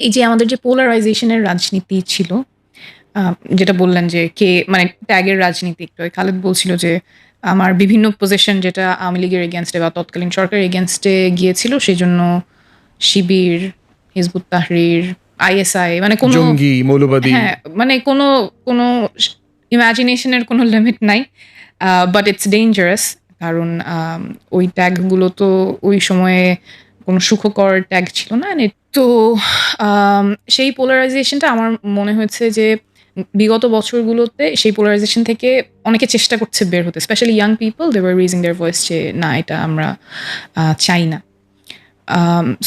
এই যে আমাদের যে পোলারাইজেশনের রাজনীতি ছিল যেটা বললেন যে কে মানে ট্যাগের রাজনীতি একটু খালেদ বলছিল যে আমার বিভিন্ন পজিশন যেটা আওয়ামী লীগের এগেনস্টে বা তৎকালীন সরকারের এগেনস্টে গিয়েছিল সেই জন্য শিবির হিজবুত তাহরির আইএসআই মানে কোনো জঙ্গি মৌলবাদী। হ্যাঁ মানে কোনো কোনো ইমাজিনেশনের কোনো লিমিট নাই বাট ইটস ডেঞ্জারাস কারণ ওই ট্যাগগুলো তো ওই সময়ে কোনো সুখকর ট্যাগ ছিল না তো সেই পোলারাইজেশনটা আমার মনে হয়েছে যে বিগত বছরগুলোতে সেই পোলারাইজেশন থেকে অনেকে চেষ্টা করছে বের হতে specially young people they raising their voice যে, না, এটা আমরা চাই না।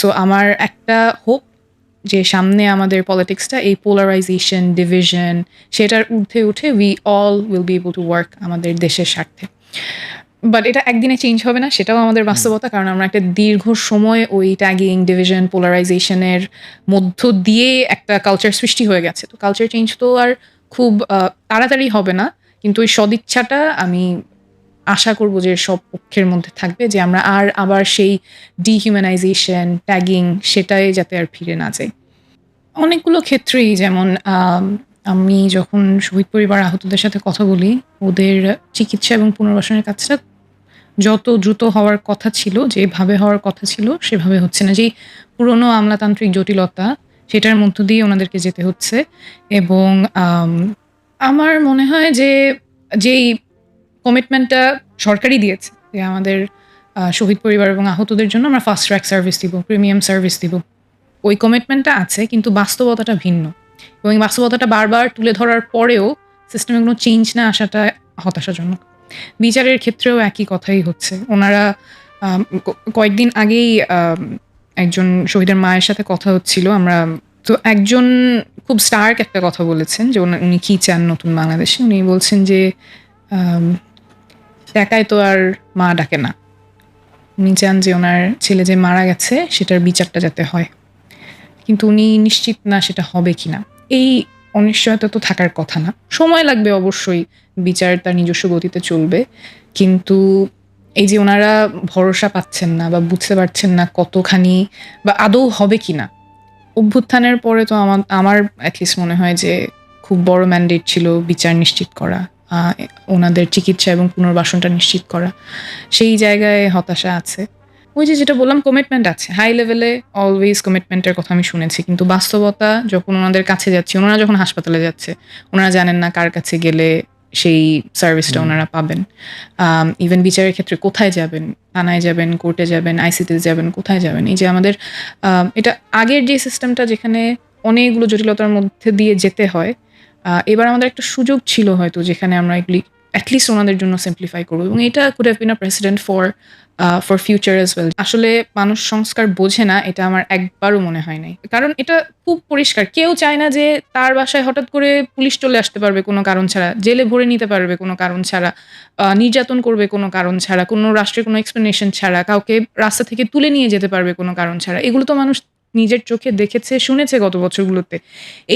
সো আমার একটা হোপ যে সামনে আমাদের পলিটিক্সটা এই পোলারাইজেশন ডিভিশন সেটার ঊর্ধ্বে উঠে we all will be able to work আমাদের দেশের স্বার্থে। বাট এটা একদিনে চেঞ্জ হবে না সেটাও আমাদের বাস্তবতা কারণ আমরা একটা দীর্ঘ সময় ওই ট্যাগিং ডিভিশন পোলারাইজেশনের মধ্য দিয়ে একটা কালচার সৃষ্টি হয়ে গেছে। তো কালচার চেঞ্জ তো আর খুব তাড়াতাড়ি হবে না কিন্তু ওই সদিচ্ছাটা আমি আশা করব যে সব পক্ষের মধ্যে থাকবে যে আমরা আর আবার সেই ডিহিউম্যানাইজেশন ট্যাগিং সেটাই যাতে আর ফিরে না যাই অনেকগুলো ক্ষেত্রেই যেমন আমি যখন শহীদ পরিবার আহতদের সাথে কথা বলি ওদের চিকিৎসা এবং পুনর্বাসনের কাজটা যত দ্রুত হওয়ার কথা ছিল, যেভাবে হওয়ার কথা ছিল, সেভাবে হচ্ছে না। যেই পুরনো আমলাতান্ত্রিক জটিলতা, সেটার মধ্য দিয়ে ওনাদেরকে যেতে হচ্ছে। এবং আমার মনে হয় যে, যেই কমিটমেন্টটা সরকারই দিয়েছে, যে আমাদের শহীদ পরিবার এবং আহতদের জন্য আমরা ফাস্ট ট্র্যাক সার্ভিস দিব প্রিমিয়াম সার্ভিস দিব। ওই কমিটমেন্টটা আছে, কিন্তু বাস্তবতাটা ভিন্ন। এবং এই বাস্তবতাটা বারবার তুলে ধরার পরেও সিস্টেমে কোনো চেঞ্জ না আসাটা হতাশাজনক। বিচারের ক্ষেত্রেও একই কথাই হচ্ছে। ওনারা কয়েকদিন আগেই একজন শহীদের মায়ের সাথে কথা হচ্ছিল। আমরা, তো একজন খুব স্টার্ক একটা কথা বলেছেন যে উনি কি চান নতুন বাংলাদেশে? উনি বলছেন যে টাকায় তো আর মা ডাকে না। উনি চান যে ওনার ছেলে যে মারা গেছে, সেটার বিচারটা যাতে হয়। কিন্তু উনি নিশ্চিত না সেটা হবে কিনা। এই অনিশ্চয়তা তো থাকার কথা না। সময় লাগবে অবশ্যই, বিচার তার নিজস্ব গতিতে চলবে। কিন্তু এই যে ওনারা ভরসা পাচ্ছেন না বা বুঝতে পারছেন না কতখানি বা আদৌ হবে কিনা অভ্যুত্থানের পরে তো আমার আমার অ্যাটলিস্ট মনে হয় যে খুব বড় ম্যান্ডেট ছিল বিচার নিশ্চিত করা ওনাদের চিকিৎসা এবং পুনর্বাসনটা নিশ্চিত করা। সেই জায়গায় হতাশা আছে। ওই যে যেটা বললাম কমিটমেন্ট আছে। হাই লেভেলে অলওয়েজ কমিটমেন্টের কথা আমি শুনেছি কিন্তু বাস্তবতা যখন ওনাদের কাছে যাচ্ছি ওনারা যখন হাসপাতালে যাচ্ছে ওনারা জানেন না কার কাছে গেলে সেই সার্ভিসটা ওনারা পাবেন। ইভেন বিচারের ক্ষেত্রে কোথায় যাবেন? থানায় যাবেন কোর্টে যাবেন আইসিতে যাবেন কোথায় যাবেন? এই যে আমাদের এটা আগের যে সিস্টেমটা যেখানে অনেকগুলো জটিলতার মধ্যে দিয়ে যেতে হয় এবার আমাদের একটা সুযোগ ছিল হয়তো যেখানে আমরা এগুলি অ্যাটলিস্ট ওনাদের জন্য সিম্পলিফাই করব। এবং এটা could have been a president for for future as well আসলে মানুষ সংস্কার বোঝে না, এটা আমার একবারও মনে হয় নাই। কারণ এটা খুব পরিষ্কার। কেউ চায় না যে তার বাসায় হঠাৎ করে পুলিশ চলে আসতে পারবে কোনো কারণ ছাড়া, জেলে ভরে নিতে পারবে কোনো কারণ ছাড়া নির্যাতন করবে কোনো কারণ ছাড়া, কোনো রাষ্ট্রের কোনো এক্সপ্লেনেশন ছাড়া, কাউকে রাস্তা থেকে তুলে নিয়ে যেতে পারবে কোনো কারণ ছাড়া। এগুলো তো মানুষ নিজের চোখে দেখেছে, শুনেছে গত বছরগুলোতে।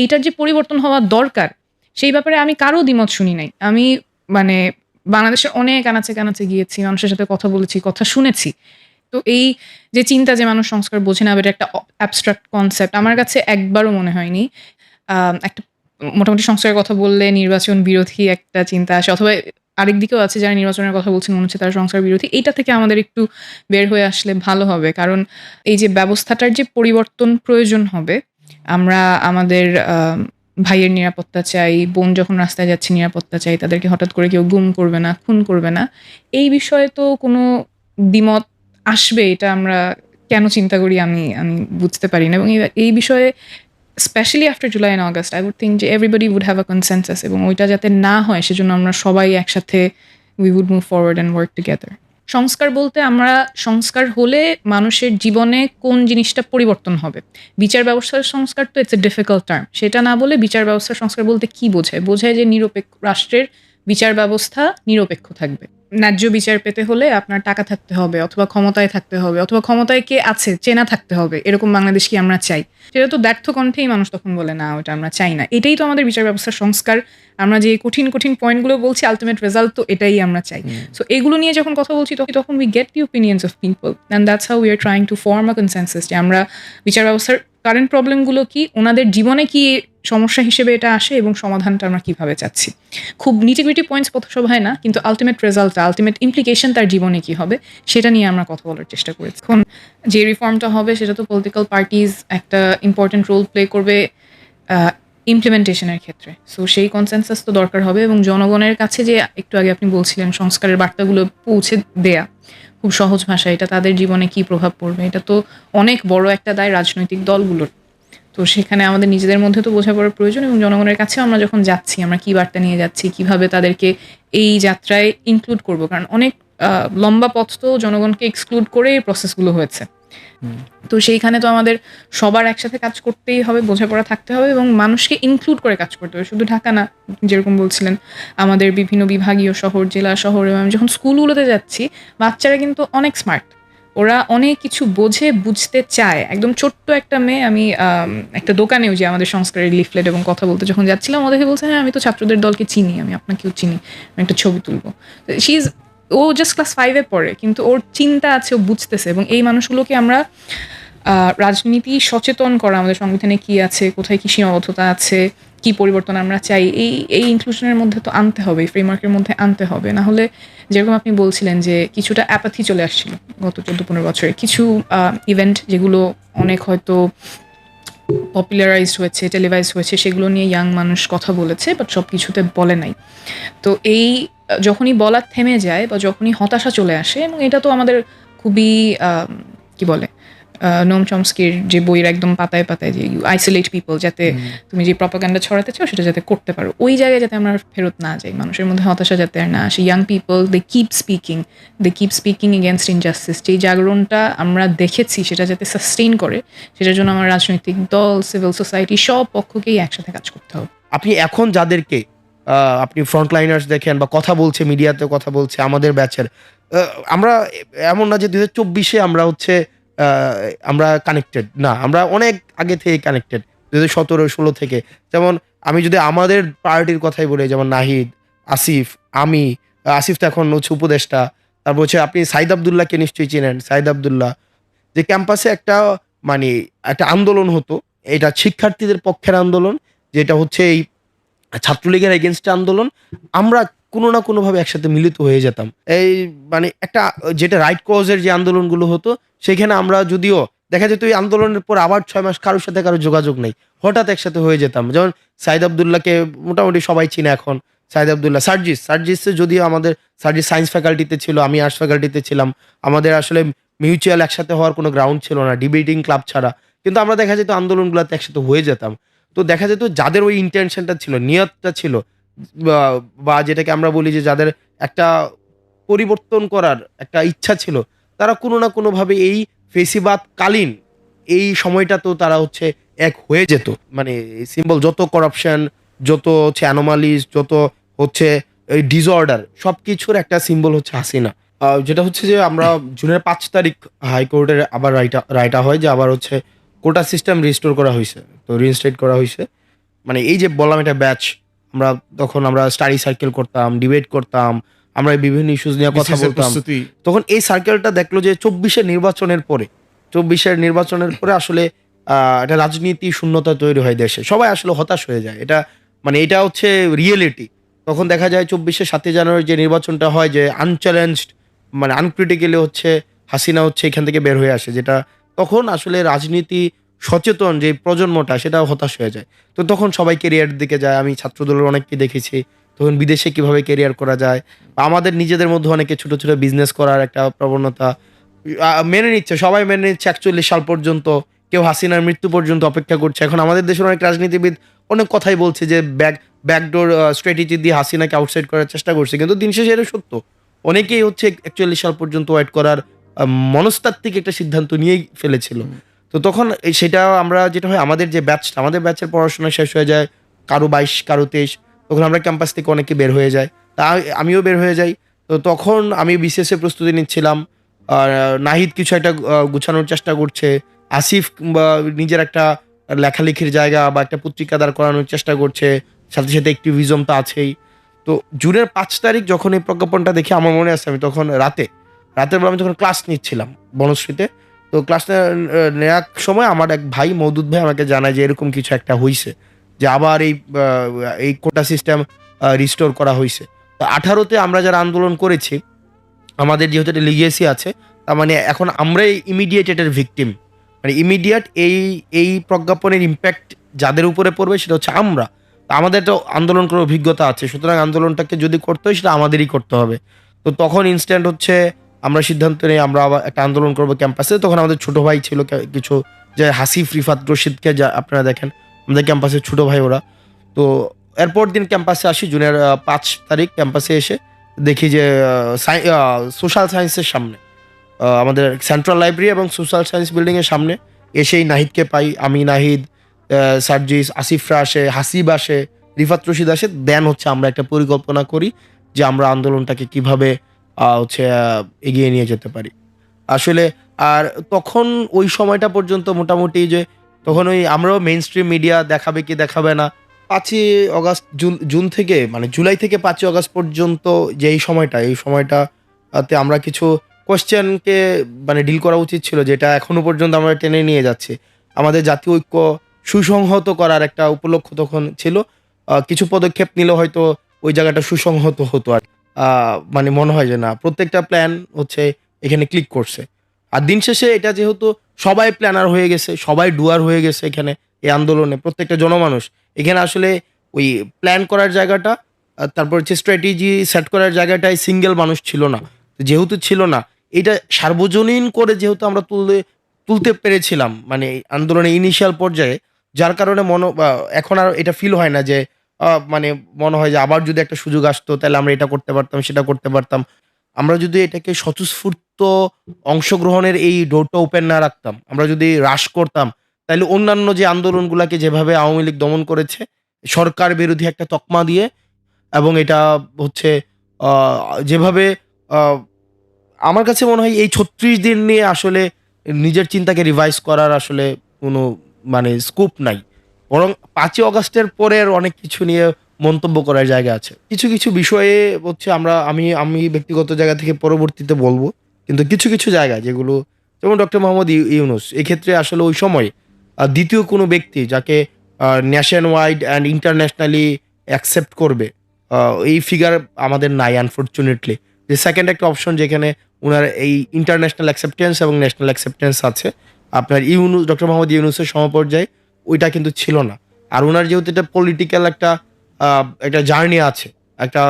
এইটার যে পরিবর্তন হওয়া দরকার, সেই ব্যাপারে আমি কারও দ্বিমত শুনি নাই। আমি মানে বাংলাদেশের অনেক আনাচে কানাচে গিয়েছি মানুষের সাথে কথা বলেছি কথা শুনেছি। তো এই যে চিন্তা যে মানুষ সংস্কার বোঝে না একটা অ্যাবস্ট্রাক্ট কনসেপ্ট আমার কাছে একবারও মনে হয়নি। একটা মোটামুটি সংস্কারের কথা বললে নির্বাচন বিরোধী একটা চিন্তা আসে অথবা আরেক দিকেও আছে যারা নির্বাচনের কথা বলছেন মনে হচ্ছে তারা সংস্কার বিরোধী এইটা থেকে আমাদের একটু বের হয়ে আসলে ভালো হবে। কারণ এই যে ব্যবস্থাটার যে পরিবর্তন প্রয়োজন হবে আমরা আমাদের আম, ভাইয়ের নিরাপত্তা চাই, বোন যখন রাস্তায় যাচ্ছে নিরাপত্তা চাই, তাদেরকে হঠাৎ করে কেউ গুম করবে না, খুন করবে না। এই বিষয়ে তো কোনো দ্বিমত আসবে, এটা আমরা কেন চিন্তা করি আমি আমি বুঝতে পারি না। এবং এই- বিষয়ে specially after July and August I would think যে everybody would have a consensus এবং ওইটা যাতে না হয়, সেজন্য আমরা সবাই একসাথে we would move forward and work together সংস্কার বলতে আমরা সংস্কার হলে মানুষের জীবনে কোন জিনিসটা পরিবর্তন হবে? বিচার ব্যবস্থার সংস্কার তো ইটস এ ডিফিকাল্ট টার্ম সেটা না বলে বিচার ব্যবস্থার সংস্কার বলতে কি বোঝায়? বোঝায় যে নিরপেক্ষ রাষ্ট্রের বিচার ব্যবস্থা নিরপেক্ষ থাকবে। ন্যায্য বিচার পেতে হলে আপনার টাকা থাকতে হবে অথবা ক্ষমতায় থাকতে হবে অথবা ক্ষমতায় কে আছে, চেনা থাকতে হবে। এরকম বাংলাদেশ কি আমরা চাই? সেটা তো ব্যর্থ কণ্ঠেই মানুষ তখন বলে, না, ওটা আমরা চাই না। এটাই তো আমাদের বিচার ব্যবস্থার সংস্কার আমরা যে কঠিন কঠিন পয়েন্টগুলো বলছি আলটিমেট রেজাল্ট তো এটাই আমরা চাই। সো এগুলো নিয়ে যখন কথা বলছি তখন তখন we get the opinions of people and that's how we are trying to form a consensus যে আমরা বিচার ব্যবস্থার কারেন্ট প্রবলেমগুলো কি ওনাদের জীবনে কি সমস্যা হিসেবে এটা আসে এবং সমাধানটা আমরা কীভাবে চাচ্ছি। খুব নিটিগ্রিটি পয়েন্টস পথসভায় না কিন্তু আলটিমেট রেজাল্টটা আলটিমেট ইমপ্লিকেশন তার জীবনে কি হবে সেটা নিয়ে আমরা কথা বলার চেষ্টা করেছি। এখন যে রিফর্মটা হবে সেটা তো পলিটিক্যাল পার্টিজ একটা ইম্পর্টেন্ট রোল প্লে করবে ইমপ্লিমেন্টেশনের ক্ষেত্রে। সো সেই কনসেনসাস তো দরকার হবে এবং জনগণের কাছে যে একটু আগে আপনি বলছিলেন সংস্কারের বার্তাগুলো পৌঁছে দেয়া, খুব সহজ ভাষায়, এটা তাদের জীবনে কি প্রভাব পড়বে? এটা তো অনেক বড় একটা দায় রাজনৈতিক দলগুলোর। তো সেখানে আমাদের নিজেদের মধ্যে তো বোঝাপড়ার প্রয়োজন এবং জনগণের কাছে আমরা যখন যাচ্ছি, আমরা কি বার্তা নিয়ে যাচ্ছি, কীভাবে তাদেরকে এই যাত্রায় ইনক্লুড করব? কারণ অনেক লম্বা পথ তো জনগণকে এক্সক্লুড করে এই প্রসেসগুলো হয়েছে। তো সেইখানে তো আমাদের সবার একসাথে কাজ করতেই হবে, বোঝাপড়া থাকতে হবে এবং মানুষকে ইনক্লুড করে কাজ করতে হবে। শুধু ঢাকা না, যেরকম বলছিলেন আমাদের বিভিন্ন বিভাগীয় শহর, জেলা শহর এবং আমি যখন স্কুলগুলোতে যাচ্ছি, বাচ্চারা কিন্তু অনেক স্মার্ট ওরা অনেক কিছু বোঝে, বুঝতে চায়। একদম ছোট্ট একটা মেয়ে, আমি একটা দোকানেও যে আমাদের সংস্কারের লিফলেট এবং কথা বলতে যখন যাচ্ছিলাম, ওদেরকে বলছে হ্যাঁ আমি তো ছাত্রদের দলকে চিনি, আমি আপনাকেও চিনি, আমি একটা ছবি তুলবো। শি ইজ ও জাস্ট ক্লাস ফাইভে পড়ে, কিন্তু ওর চিন্তা আছে, ও বুঝতেছে এবং এই মানুষগুলোকে আমরা রাজনীতি সচেতন করা, আমাদের সংবিধানে কি আছে, কোথায় কি সীমাবদ্ধতা আছে, কি পরিবর্তন আমরা চাই, এই এই ইনক্লুশনের মধ্যে তো আনতে হবে, এই ফ্রেমওয়ার্কের মধ্যে আনতে হবে। না হলে যেরকম আপনি বলছিলেন যে কিছুটা অ্যাপাথি চলে আসছিল গত চোদ্দ পনেরো বছরে, কিছু ইভেন্ট যেগুলো অনেক হয়তো পপুলারাইজড হয়েছে টেলিভাইজ হয়েছে, সেগুলো নিয়ে ইয়াং মানুষ কথা বলেছে বাট সব কিছুতে বলে নাই। তো এই যখনই বলা থেমে যায় বা যখনই হতাশা চলে আসে এবং এটা তো আমাদের খুবই কি বলে নোম চমস্কির যে বইয়ের একদম পাতায় পাতায় যে আইসোলেট পিপল যাতে তুমি যে প্রপাগান্ডা ছড়াতে চাও সেটা যাতে করতে পারো ওই জায়গায় যাতে আমরা ফেরত না যাই মানুষের মধ্যে হতাশা যাতে আর না আসে। Young people they keep speaking they keep speaking against injustice যেই জাগরণটা আমরা দেখেছি সেটা যাতে সাস্টেইন করে সেটার জন্য আমার রাজনৈতিক দল সিভিল সোসাইটি সব পক্ষকেই একসাথে কাজ করতে হবে। আপনি এখন যাদেরকে আপনি ফ্রন্টলাইনার্স দেখেন বা কথা বলছে মিডিয়াতে কথা বলছে, আমাদের ব্যাচের আমরা এমন না যে দু চব্বিশে আমরা হচ্ছে আমরা কানেক্টেড না, আমরা অনেক আগে থেকে কানেক্টেড দু হাজার সতেরো, ষোলো থেকে। যেমন আমি যদি আমাদের পার্টির কথাই বলি, যেমন নাহিদ, আসিফ, আমি, আসিফ তো এখন হচ্ছে উপদেষ্টা। তারপর হচ্ছে আপনি সাইদ আবদুল্লাহকে নিশ্চয়ই চেনেন, সাইদ আবদুল্লাহ। যে ক্যাম্পাসে একটা মানে একটা আন্দোলন হতো, এটা শিক্ষার্থীদের পক্ষের আন্দোলন, যেটা হচ্ছে এই ছাত্রলীগের এগেনস্টে আন্দোলন, আমরা কোনো না কোনোভাবে একসাথে মিলিত হয়ে যেতাম। এই মানে একটা, যেটা রাইট কজের যে আন্দোলনগুলো হতো, সেখানে আমরা যদিও, দেখা যেত এই আন্দোলনের পর আবার ছয় মাস কারোর সাথে কারও যোগাযোগ নেই। হঠাৎ একসাথে হয়ে যেতাম। যেমন সাইদ আবদুল্লাহকে মোটামুটি সবাই চিনে এখন, সাইদ আবদুল্লাহ। সার্জিস, সার্জিসে যদিও আমাদের, সার্জিস সায়েন্স ফ্যাকাল্টিতে ছিল, আমি আর্টস ফ্যাকাল্টিতে ছিলাম। আমাদের আসলে মিউচুয়াল একসাথে হওয়ার কোনো গ্রাউন্ড ছিল না ডিবেটিং ক্লাব ছাড়া। কিন্তু আমরা দেখা যেত আন্দোলনগুলোতে একসাথে হয়ে যেতাম। তো দেখা যেত যাদের ওই ইন্টেনশনটা ছিল, নিয়তটা ছিল, বা- যেটাকে আমরা বলি যে যাদের একটা পরিবর্তন করার একটা ইচ্ছা ছিল, তারা কোনো না কোনোভাবে এই ফেসিবাদ কালীন এই সময়টা তো তারা হচ্ছে এক হয়ে যেত। মানে সিম্বল যত করাপশন যত হচ্ছে অ্যানোমালিস যত হচ্ছে এই ডিসঅর্ডার সব কিছুর একটা সিম্বল হচ্ছে হাসিনা। যেটা হচ্ছে যে আমরা জুনের পাঁচ তারিখ হাইকোর্টের আবার রাইটা রাইটা হয় যে আবার হচ্ছে কোটা সিস্টেম রিস্টোর করা হয়েছে। তো রিইনস্টেট করা হয়েছে মানে এই যে বললাম এটা ব্যাচ আমরা তখন আমরা স্টাডি সার্কেল করতাম ডিবেট করতাম আমরা বিভিন্ন ইস্যুস নিয়ে কথা বলতাম। তখন এই সার্কেলটা দেখল যে চব্বিশের নির্বাচনের পরে চব্বিশের নির্বাচনের পরে আসলে একটা রাজনীতি শূন্যতা তৈরি হয় দেশে। সবাই আসলে হতাশ হয়ে যায়। এটা মানে এটা হচ্ছে রিয়েলিটি তখন দেখা যায় চব্বিশে সাতই জানুয়ারি যে নির্বাচনটা হয় যে আনচ্যালেঞ্জড মানে আনক্রিটিক্যালি হচ্ছে হাসিনা হচ্ছে এখান থেকে বের হয়ে আসে যেটা তখন আসলে রাজনীতি সচেতন যে প্রজন্মটা, সেটাও হতাশ হয়ে যায়। তো তখন সবাই কেরিয়ার দিকে যায়। আমি ছাত্রদলের অনেককে দেখেছি। তখন বিদেশে কীভাবে কেরিয়ার করা যায়? বা আমাদের নিজেদের মধ্যে অনেকে ছোটো ছোটো বিজনেস করার একটা প্রবণতা মেনে নিচ্ছে। সবাই মেনে নিচ্ছে একচল্লিশ সাল পর্যন্ত, কেউ হাসিনার মৃত্যু পর্যন্ত অপেক্ষা করছে। এখন আমাদের দেশের অনেক রাজনীতিবিদ অনেক কথাই বলছে যে ব্যাক ব্যাকডোর স্ট্র্যাটেজি দিয়ে হাসিনাকে আউটসাইড করার চেষ্টা করছে। কিন্তু দিন শেষে এটা সত্য। অনেকেই হচ্ছে একচল্লিশ সাল পর্যন্ত ওয়েট করার মনস্তাত্ত্বিক একটা সিদ্ধান্ত নিয়েই ফেলেছিল। তো তখন সেটা আমরা যেটা হয়, আমাদের যে ব্যাচটা আমাদের ব্যাচের পড়াশোনা শেষ হয়ে যায় কারও বাইশ, কারও তেইশ, তখন আমরা ক্যাম্পাস থেকে অনেকে বের হয়ে যায়। তা আমিও বের হয়ে যাই। তো তখন আমি বিসিএস এর প্রস্তুতি নিচ্ছিলাম। আর নাহিদ কিছু একটা গুছানোর চেষ্টা করছে। আসিফ বা নিজের একটা লেখালেখির জায়গা বা একটা পত্রিকা দাঁড় করানোর চেষ্টা করছে। সাথে সাথে অ্যাক্টিভিজম তো আছেই। তো জুনের পাঁচ তারিখ যখন এই প্রজ্ঞাপনটা দেখে আমার মনে আছে, আমি তখন রাতে, রাতের বেলা আমি তখন ক্লাস নিচ্ছিলাম বনশ্রীতে। তো ক্লাস নেওয়ার সময় আমার এক ভাই, মৌদুদ ভাই আমাকে জানায় যে এরকম কিছু একটা হয়েছে যে আবার এই এই কোটা সিস্টেম রিস্টোর করা হয়েছে তো আঠারোতে আমরা যারা আন্দোলন করেছি, আমাদের যেহেতু একটা লিগেসি আছে, তার মানে এখন আমরাই ইমিডিয়েট এটার ভিকটিম মানে ইমিডিয়েট এই এই প্রজ্ঞাপনের ইম্প্যাক্ট যাদের উপরে পড়বে সেটা হচ্ছে আমরা। তো আমাদের তো আন্দোলন করার অভিজ্ঞতা আছে, সুতরাং আন্দোলনটাকে যদি করতে হয় সেটা আমাদেরই করতে হবে। তো তখন ইনস্ট্যান্ট হচ্ছে আমরা সিদ্ধান্ত নিই, আমরা আবার একটা আন্দোলন করব ক্যাম্পাসে। তখন আমাদের ছোট ভাই ছিল কিছু যে হাসিফ, রিফাত রশিদকে যা আপনারা দেখেন, আমাদের ক্যাম্পাসের ছোট ভাই ওরা। তো এরপর দিন ক্যাম্পাসে আসি, জুনের পাঁচ তারিখ ক্যাম্পাসে এসে দেখি যে সোশ্যাল সায়েন্সের সামনে আমাদের সেন্ট্রাল লাইব্রেরি এবং সোশ্যাল সায়েন্স বিল্ডিংয়ের সামনে এসেই নাহিদকে পাই। আমি, নাহিদ সার্জিস আসিফরা আসে, হাসিব আসে, রিফাত, রশিদ আসে। দেন হচ্ছে আমরা একটা পরিকল্পনা করি যে আমরা আন্দোলনটাকে কীভাবে হচ্ছে এগিয়ে নিয়ে যেতে পারি। আসলে আর তখন ওই সময়টা পর্যন্ত মোটামুটি যে তখন ওই আমরাও মেইন স্ট্রিম মিডিয়া দেখাবে কি দেখাবে না, পাঁচই অগাস্ট জুন জুন থেকে মানে জুলাই থেকে পাঁচই অগাস্ট পর্যন্ত যে এই সময়টা, এই সময়টাতে আমরা কিছু কোয়েশ্চেনকে মানে ডিল করা উচিত ছিল, যেটা এখনও পর্যন্ত আমরা টেনে নিয়ে যাচ্ছি। আমাদের জাতীয় ঐক্য সুসংহত করার একটা উপলক্ষ তখন ছিল। কিছু পদক্ষেপ নিলে হয়তো ওই জায়গাটা সুসংহত হতো আর মানে মনে হয় যে না, প্রত্যেকটা প্ল্যান হচ্ছে এখানে ক্লিক করছে। আর দিন শেষে এটা যেহেতু সবাই প্ল্যানার হয়ে গেছে, সবাই ডুয়ার হয়ে গেছে এখানে এই আন্দোলনে, প্রত্যেকটা জনমানুষ। এখানে আসলে ওই প্ল্যান করার জায়গাটা তারপর হচ্ছে স্ট্র্যাটেজি সেট করার জায়গাটায় সিঙ্গেল মানুষ ছিল না। যেহেতু ছিল না, এটা সার্বজনীন করে যেহেতু আমরা তুলতে তুলতে পেরেছিলাম মানে আন্দোলনের ইনিশিয়াল পর্যায়ে, যার কারণে মনে এখন আর এটা ফিল হয় না যে মানে মনে হয় যে আবার যদি একটা সুযোগ আসতো, তাহলে আমরা এটা করতে পারতাম, সেটা করতে পারতাম। আমরা যদি এটাকে স্বতঃস্ফূর্ত অংশগ্রহণের এই ডোরটা ওপেন না রাখতাম, আমরা যদি হ্রাস করতাম, তাহলে অন্যান্য যে আন্দোলনগুলোকে যেভাবে আওয়ামী লীগ দমন করেছে, সরকার বিরোধী একটা তকমা দিয়ে এবং এটা হচ্ছে যেভাবে আমার কাছে মনে হয় এই ছত্রিশ দিন নিয়ে আসলে নিজের চিন্তাকে রিভাইজ করার আসলে কোনো মানে স্কোপ নাই। বরং পাঁচই অগস্টের পরের অনেক কিছু নিয়ে মন্তব্য করার জায়গা আছে। কিছু কিছু বিষয়ে হচ্ছে আমরা, আমি আমি ব্যক্তিগত জায়গা থেকে পরবর্তীতে বলব। কিন্তু কিছু কিছু জায়গা যেগুলো, যেমন ডক্টর মোহাম্মদ ইউ- ইউনুস, এক্ষেত্রে আসলে ওই সময় দ্বিতীয় কোনো ব্যক্তি যাকে nation wide and internationally accept করবে এই ফিগার আমাদের নাই আনফর্চুনেটলি যে সেকেন্ড একটা অপশন যেখানে ওনার এই ইন্টারন্যাশনাল অ্যাকসেপ্টেন্স এবং ন্যাশনাল অ্যাকসেপ্টেন্স আছে। আপনার ইউনুস, ডক্টর মোহাম্মদ ইউনুসের সমপর্যায়ে ওইটা কিন্তু ছিল না। আর ওনার যেহেতু এটা পলিটিক্যাল একটা একটা জার্নি আছে, একটা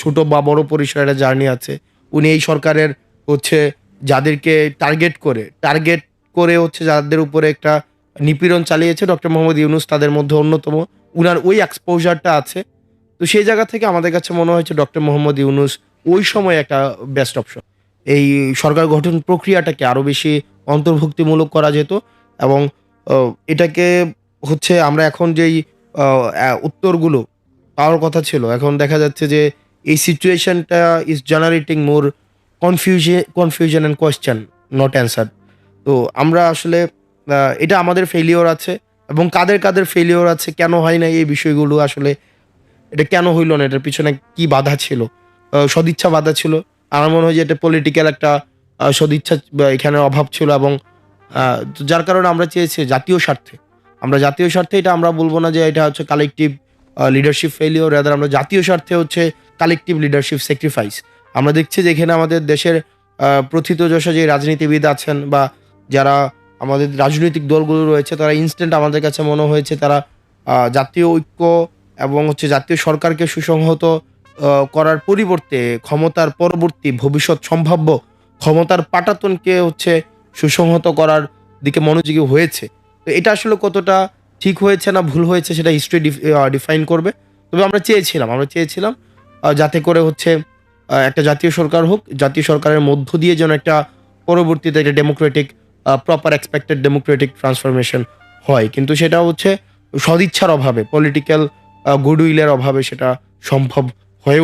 ছোট বা বড় পরিসরে একটা জার্নি আছে, উনি এই সরকারের হচ্ছে যাদেরকে টার্গেট করে টার্গেট করে হচ্ছে যাদের উপরে একটা নিপীড়ন চালিয়েছে ডক্টর মোহাম্মদ ইউনুস, তাদের মধ্যে অন্যতম। উনার ওই এক্সপোজারটা আছে। তো সেই জায়গা থেকে আমাদের কাছে মনে হয়েছে ডক্টর মোহাম্মদ ইউনুস ওই সময় একটা বেস্ট অপশন এই সরকার গঠন প্রক্রিয়াটাকে আরও বেশি অন্তর্ভুক্তিমূলক করা যেত এবং এটাকে হচ্ছে আমরা এখন যেই উত্তরগুলো পাওয়ার কথা ছিল, এখন দেখা যাচ্ছে যে এই সিচুয়েশনটা is generating more confusion confusion and question not answer তো আমরা আসলে এটা আমাদের ফেলিওর আছে এবং কাদের কাদের ফেলিওর আছে, কেন হয় না এই বিষয়গুলো আসলে, এটা কেন হইল না, এটার পিছনে কি বাধা ছিল? সদিচ্ছা বাধা ছিল। আমার মনে হয় যে এটা পলিটিক্যাল একটা সদিচ্ছা এখানে অভাব ছিল এবং যার কারণে আমরা চেয়েছি জাতীয় স্বার্থে। আমরা জাতীয় স্বার্থে এটা আমরা বলব না যে এটা হচ্ছে কালেকটিভ লিডারশিপ ফেলিওর রাদার আমরা জাতীয় স্বার্থে হচ্ছে কালেকটিভ লিডারশিপ স্যাক্রিফাইস আমরা দেখছি যে এখানে আমাদের দেশের প্রথিতযশা যে রাজনীতিবিদ আছেন বা যারা আমাদের রাজনৈতিক দলগুলো রয়েছে, তারা ইনস্ট্যান্ট আমাদের কাছে মনে হয়েছে তারা জাতীয় ঐক্য এবং হচ্ছে জাতীয় সরকারকে সুসংহত করার পরিবর্তে ক্ষমতার পরবর্তী ভবিষ্যৎ সম্ভাব্য ক্ষমতার পাটাতনকে হচ্ছে সুসংহত করার দিকে মনোযোগী হয়েছে। তো এটা আসলে কতটা ঠিক হয়েছে না ভুল হয়েছে সেটা হিস্ট্রি ডিফাইন করবে। তবে আমরা চেয়েছিলাম আমরা চেয়েছিলাম যাতে করে হচ্ছে একটা জাতীয় সরকার হোক, জাতীয় সরকারের মধ্য দিয়ে যেন একটা পরবর্তীতে একটা democratic proper expected democratic transformation হয়। কিন্তু সেটা হচ্ছে সদিচ্ছার অভাবে পলিটিক্যাল গুডউইলের অভাবে সেটা সম্ভব